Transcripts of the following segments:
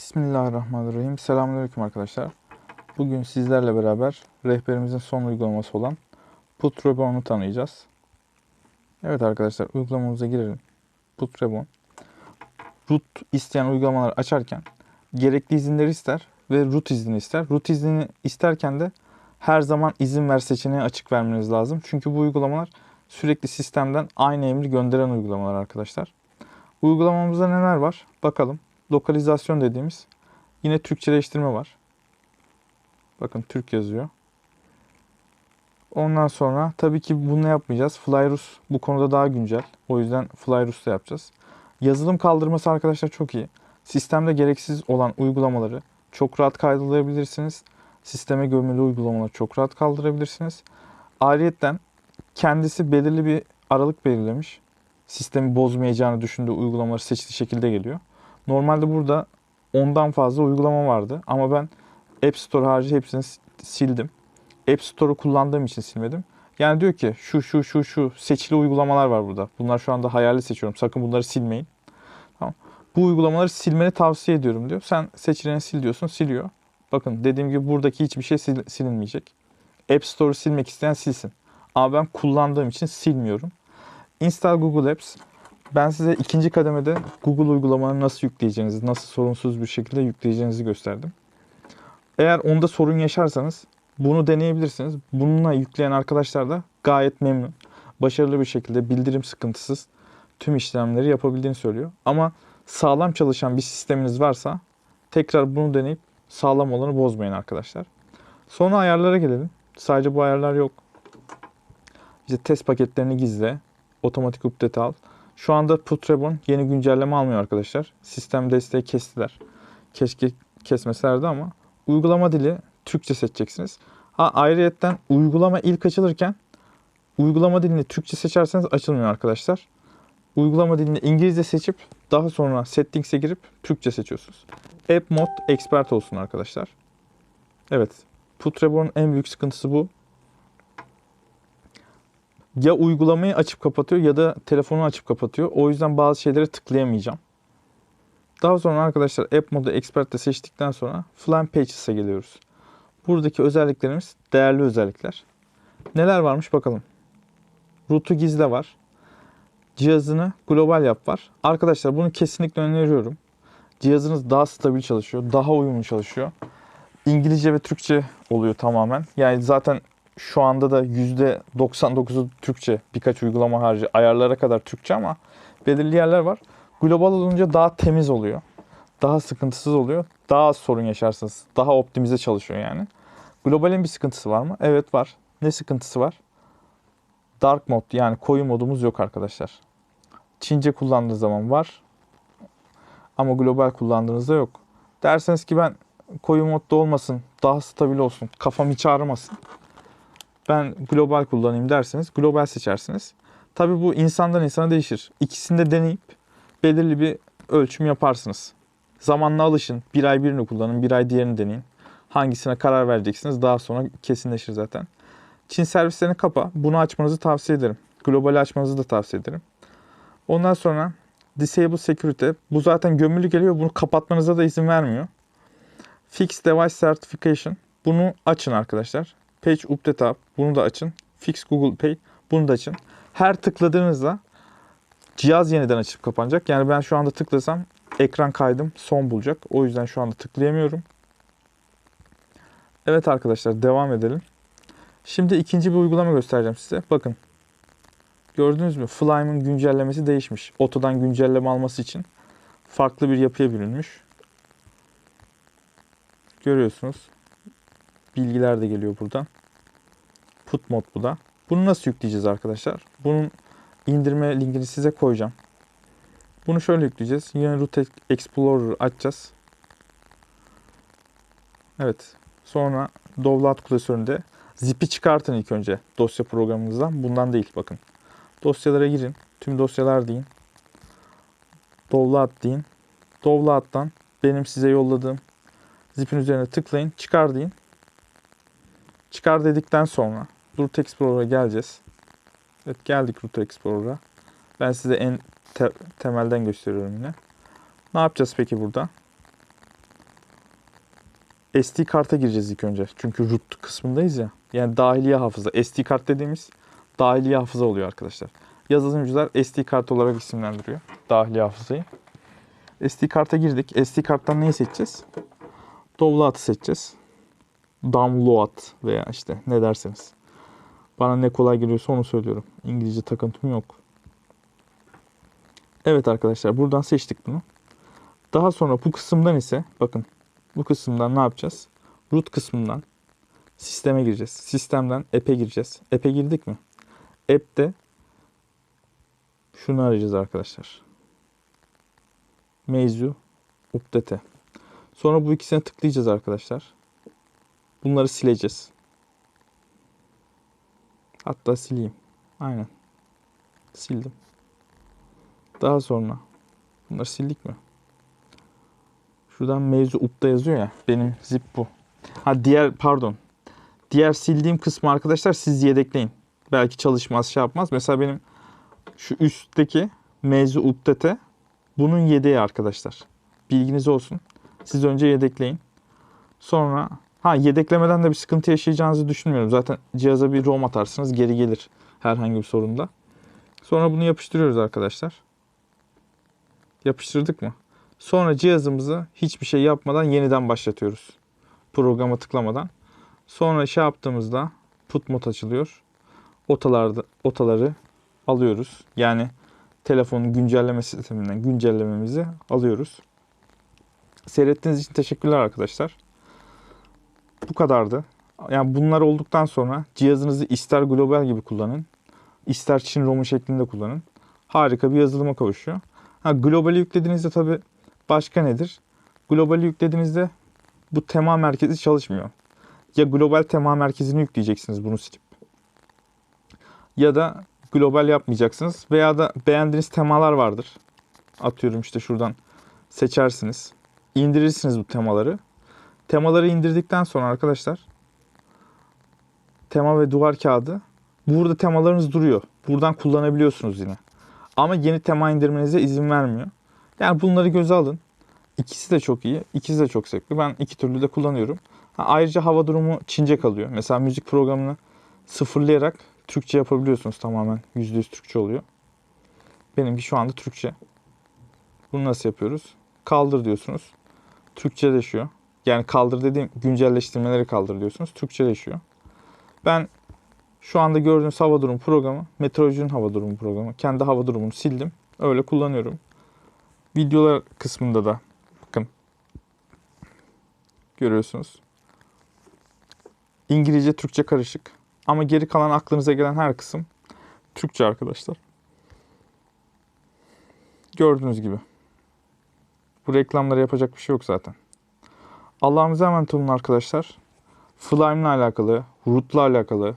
Bismillahirrahmanirrahim. Selamünaleyküm arkadaşlar. Bugün sizlerle beraber rehberimizin son uygulaması olan Putrebon'u tanıyacağız. Evet arkadaşlar uygulamamıza girelim. Putrebon. Root isteyen uygulamaları açarken gerekli izinleri ister ve root izni ister. Root iznini isterken de her zaman izin ver seçeneği açık vermeniz lazım. Çünkü bu uygulamalar sürekli sistemden aynı emri gönderen uygulamalar arkadaşlar. Uygulamamızda neler var? Bakalım lokalizasyon dediğimiz yine Türkçeleştirme var. Bakın Türk yazıyor. Ondan sonra tabii ki bunu yapmayacağız. Flyrus bu konuda daha güncel. O yüzden Flyrus'ta yapacağız. Yazılım kaldırması arkadaşlar çok iyi. Sistemde gereksiz olan uygulamaları çok rahat kaydırabilirsiniz. Sisteme gömülü uygulamaları çok rahat kaldırabilirsiniz. Ayrıyeten kendisi belirli bir aralık belirlemiş. Sistemi bozmayacağını düşündüğü uygulamaları seçtiği şekilde geliyor. Normalde burada ondan fazla uygulama vardı ama ben App Store harici hepsini sildim. App Store'u kullandığım için silmedim. Yani diyor ki şu şu şu şu seçili uygulamalar var burada. Bunlar şu anda hayali seçiyorum. Sakın bunları silmeyin. Tamam. Bu uygulamaları silmeni tavsiye ediyorum diyor. Sen seçileni sil diyorsun siliyor. Bakın dediğim gibi buradaki hiçbir şey sil- silinmeyecek. App Store'u silmek isteyen silsin. Ama ben kullandığım için silmiyorum. Install Google Apps. Ben size ikinci kademede Google uygulamanı nasıl yükleyeceğinizi, nasıl sorunsuz bir şekilde yükleyeceğinizi gösterdim. Eğer onda sorun yaşarsanız bunu deneyebilirsiniz. Bununla yükleyen arkadaşlar da gayet memnun. Başarılı bir şekilde bildirim sıkıntısız tüm işlemleri yapabildiğini söylüyor. Ama sağlam çalışan bir sisteminiz varsa tekrar bunu deneyip sağlam olanı bozmayın arkadaşlar. Sonra ayarlara gelelim. Sadece bu ayarlar yok. İşte test paketlerini gizle, otomatik update al. Şu anda Putrebon yeni güncelleme almıyor arkadaşlar. Sistem desteği kestiler. Keşke kesmeselerdi ama uygulama dili Türkçe seçeceksiniz. Ha ayrıyetten uygulama ilk açılırken uygulama dilini Türkçe seçerseniz açılmıyor arkadaşlar. Uygulama dilini İngilizce seçip daha sonra settings'e girip Türkçe seçiyorsunuz. App Mode Expert olsun arkadaşlar. Evet. Putrebon'un en büyük sıkıntısı bu. Ya uygulamayı açıp kapatıyor ya da telefonu açıp kapatıyor. O yüzden bazı şeylere tıklayamayacağım. Daha sonra arkadaşlar App Mode Expert'te seçtikten sonra Flame Pages'e geliyoruz. Buradaki özelliklerimiz değerli özellikler. Neler varmış bakalım. Root'u gizle var. Cihazını global yap var. Arkadaşlar bunu kesinlikle öneriyorum. Cihazınız daha stabil çalışıyor, daha uyumlu çalışıyor. İngilizce ve Türkçe oluyor tamamen. Yani zaten şu anda da %99'u Türkçe. Birkaç uygulama harici ayarlara kadar Türkçe ama belirli yerler var. Global olunca daha temiz oluyor. Daha sıkıntısız oluyor. Daha az sorun yaşarsınız. Daha optimize çalışıyor yani. Globalin bir sıkıntısı var mı? Evet var. Ne sıkıntısı var? Dark mod yani koyu modumuz yok arkadaşlar. Çince kullandığı zaman var. Ama global kullandığınızda yok. Derseniz ki ben koyu modda olmasın, daha stabil olsun, kafam hiç ağrımasın. Ben global kullanayım derseniz global seçersiniz. Tabi bu insandan insana değişir. İkisini de deneyip belirli bir ölçüm yaparsınız. Zamanla alışın. Bir ay birini kullanın, bir ay diğerini deneyin. Hangisine karar vereceksiniz daha sonra kesinleşir zaten. Çin servislerini kapa. Bunu açmanızı tavsiye ederim. Globali açmanızı da tavsiye ederim. Ondan sonra Disable Security. Bu zaten gömülü geliyor. Bunu kapatmanıza da izin vermiyor. Fix Device Certification. Bunu açın arkadaşlar. Page Update Up. Bunu da açın. Fix Google Pay. Bunu da açın. Her tıkladığınızda cihaz yeniden açıp kapanacak. Yani ben şu anda tıklasam ekran kaydım son bulacak. O yüzden şu anda tıklayamıyorum. Evet arkadaşlar devam edelim. Şimdi ikinci bir uygulama göstereceğim size. Bakın. Gördünüz mü? Flyme'ın güncellemesi değişmiş. Otodan güncelleme alması için farklı bir yapıya bürünmüş. Görüyorsunuz. Bilgiler de geliyor buradan. Put mod bu da. Bunu nasıl yükleyeceğiz arkadaşlar? Bunun indirme linkini size koyacağım. Bunu şöyle yükleyeceğiz. Yine Root Explorer açacağız. Evet. Sonra Download klasöründe zip'i çıkartın ilk önce dosya programınızdan. Bundan değil bakın. Dosyalara girin. Tüm dosyalar deyin. Download deyin. Download'dan benim size yolladığım zip'in üzerine tıklayın. Çıkar deyin. Çıkar dedikten sonra Root Explorer'a geleceğiz. Evet geldik Root Explorer'a. Ben size en te- temelden gösteriyorum yine. Ne yapacağız peki burada? SD karta gireceğiz ilk önce. Çünkü root kısmındayız ya. Yani dahiliye hafıza. SD kart dediğimiz dahiliye hafıza oluyor arkadaşlar. Yazılımcılar SD kart olarak isimlendiriyor. Dahiliye hafızayı. SD karta girdik. SD karttan neyi seçeceğiz? Download'ı seçeceğiz. Download veya işte ne derseniz. Bana ne kolay geliyorsa onu söylüyorum. İngilizce takıntım yok. Evet arkadaşlar buradan seçtik bunu. Daha sonra bu kısımdan ise bakın bu kısımdan ne yapacağız? Root kısmından sisteme gireceğiz. Sistemden app'e gireceğiz. App'e girdik mi? App'te şunu arayacağız arkadaşlar. Meizu update. Sonra bu ikisine tıklayacağız arkadaşlar. Bunları sileceğiz. Hatta sileyim. Aynen. Sildim. Daha sonra bunları sildik mi? Şuradan mevzu up'ta yazıyor ya. Benim zip bu. Ha diğer pardon. Diğer sildiğim kısmı arkadaşlar siz yedekleyin. Belki çalışmaz şey yapmaz. Mesela benim şu üstteki mevzu update bunun yedeği arkadaşlar. Bilginiz olsun. Siz önce yedekleyin. Sonra ha yedeklemeden de bir sıkıntı yaşayacağınızı düşünmüyorum. Zaten cihaza bir ROM atarsınız geri gelir herhangi bir sorunda. Sonra bunu yapıştırıyoruz arkadaşlar. Yapıştırdık mı? Sonra cihazımızı hiçbir şey yapmadan yeniden başlatıyoruz. Programa tıklamadan. Sonra şey yaptığımızda put mod açılıyor. Otalarda, otaları alıyoruz. Yani telefonun güncelleme sisteminden güncellememizi alıyoruz. Seyrettiğiniz için teşekkürler arkadaşlar. Bu kadardı. Yani bunlar olduktan sonra cihazınızı ister global gibi kullanın, ister Çin ROM'u şeklinde kullanın. Harika bir yazılıma kavuşuyor. Ha, globali yüklediğinizde tabi başka nedir? Globali yüklediğinizde bu tema merkezi çalışmıyor. Ya global tema merkezini yükleyeceksiniz bunu silip. Ya da global yapmayacaksınız. Veya da beğendiğiniz temalar vardır. Atıyorum işte şuradan seçersiniz. İndirirsiniz bu temaları. Temaları indirdikten sonra arkadaşlar tema ve duvar kağıdı burada temalarınız duruyor. Buradan kullanabiliyorsunuz yine. Ama yeni tema indirmenize izin vermiyor. Yani bunları göze alın. İkisi de çok iyi. İkisi de çok zevkli. Ben iki türlü de kullanıyorum. Ha, ayrıca hava durumu Çince kalıyor. Mesela müzik programını sıfırlayarak Türkçe yapabiliyorsunuz tamamen. %100 Türkçe oluyor. Benimki şu anda Türkçe. Bunu nasıl yapıyoruz? Kaldır diyorsunuz. Türkçeleşiyor. Yani kaldır dediğim güncelleştirmeleri kaldır diyorsunuz. Türkçeleşiyor. Ben şu anda gördüğünüz hava durumu programı, meteorolojinin hava durumu programı. Kendi hava durumunu sildim. Öyle kullanıyorum. Videolar kısmında da bakın görüyorsunuz. İngilizce, Türkçe karışık. Ama geri kalan aklınıza gelen her kısım Türkçe arkadaşlar. Gördüğünüz gibi. Bu reklamları yapacak bir şey yok zaten. Allah'ımıza emanet olun arkadaşlar. Flyme'la alakalı, Root'la alakalı,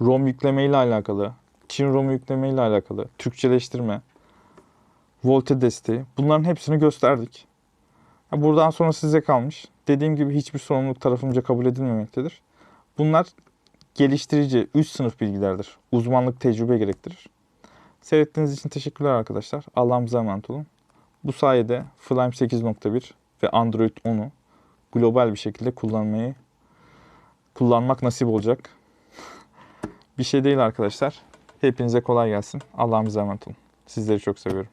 ROM yükleme ile alakalı, Çin ROM yükleme ile alakalı, Türkçeleştirme, Volte desteği bunların hepsini gösterdik. Buradan sonra size kalmış. Dediğim gibi hiçbir sorumluluk tarafımca kabul edilmemektedir. Bunlar geliştirici, üst sınıf bilgilerdir. Uzmanlık, tecrübe gerektirir. Seyrettiğiniz için teşekkürler arkadaşlar. Allah'ımıza emanet olun. Bu sayede Flame 8.1 ve Android 10'u global bir şekilde kullanmayı kullanmak nasip olacak. bir şey değil arkadaşlar. Hepinize kolay gelsin. Allah'ımıza emanet olun. Sizleri çok seviyorum.